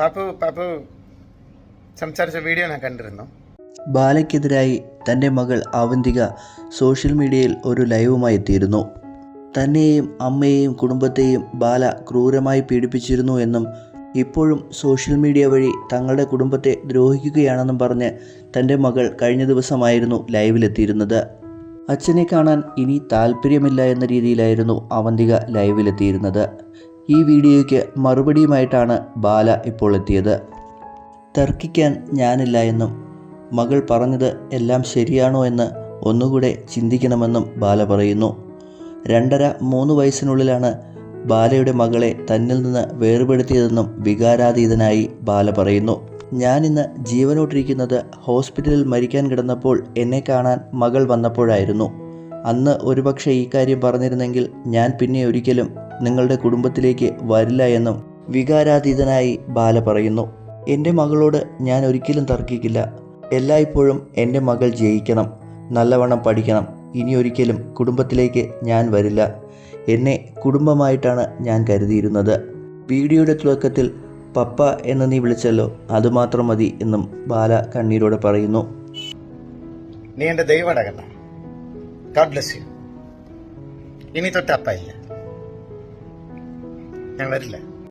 പാപ്പു പാപ്പു സംസാരിച്ച വീഡിയോ ഞാൻ കണ്ടിരുന്നു. ബാലയ്ക്കെതിരായി തന്റെ മകൾ അവന്തിക സോഷ്യൽ മീഡിയയിൽ ഒരു ലൈവുമായി എത്തിയിരുന്നു. തന്നെയും അമ്മയെയും കുടുംബത്തെയും ബാല ക്രൂരമായി പീഡിപ്പിച്ചിരുന്നു എന്നും ഇപ്പോഴും സോഷ്യൽ മീഡിയ വഴി തങ്ങളുടെ കുടുംബത്തെ ദ്രോഹിക്കുകയാണെന്നും പറഞ്ഞ് തന്റെ മകൾ കഴിഞ്ഞ ദിവസമായിരുന്നു ലൈവിലെത്തിയിരുന്നത്. അച്ഛനെ കാണാൻ ഇനി താല്പര്യമില്ല എന്ന രീതിയിലായിരുന്നു അവന്തിക ലൈവിലെത്തിയിരുന്നത്. ഈ വീഡിയോയ്ക്ക് മറുപടിയുമായിട്ടാണ് ബാല ഇപ്പോൾ എത്തിയത്. തർക്കിക്കാൻ ഞാനില്ല എന്നും മകൾ പറഞ്ഞത് എല്ലാം ശരിയാണോ എന്ന് ഒന്നുകൂടെ ചിന്തിക്കണമെന്നും ബാല പറയുന്നു. രണ്ടര മൂന്ന് വയസ്സിനുള്ളിലാണ് ബാലയുടെ മകളെ തന്നിൽ നിന്ന് വേർപെടുത്തിയതെന്നും വികാരാതീതനായി ബാല പറയുന്നു. ഞാനിന്ന് ജീവനോട്ടിരിക്കുന്നത് ഹോസ്പിറ്റലിൽ മരിക്കാൻ കിടന്നപ്പോൾ എന്നെ കാണാൻ മകൾ വന്നപ്പോഴായിരുന്നു. അന്ന് ഒരുപക്ഷെ ഈ കാര്യം പറഞ്ഞിരുന്നെങ്കിൽ ഞാൻ പിന്നെ ഒരിക്കലും നിങ്ങളുടെ കുടുംബത്തിലേക്ക് വരില്ല എന്നും വികാരാതീതനായി ബാല പറയുന്നു. എന്റെ മകളോട് ഞാൻ ഒരിക്കലും തർക്കിക്കില്ല. എല്ലായ്പ്പോഴും എന്റെ മകൾ ജയിക്കണം. നല്ലവണ്ണം പഠിക്കണം. ഇനി ഒരിക്കലും കുടുംബത്തിലേക്ക് ഞാൻ വരില്ല. എന്നെ കുടുംബമായിട്ടാണ് ഞാൻ കരുതിയിരുന്നത്. വീഡിയോയുടെ തുടക്കത്തിൽ പപ്പ എന്ന് നീ വിളിച്ചല്ലോ അതുമാത്രം മതി എന്നും ബാല കണ്ണീരോടെ പറയുന്നു. നീ എന്റെ ദൈവടകണ്ട ബ്ലസ് യു ഇനി തൊട്ട് അപ്പ ഇല്ല. ഞാൻ വരില്ല.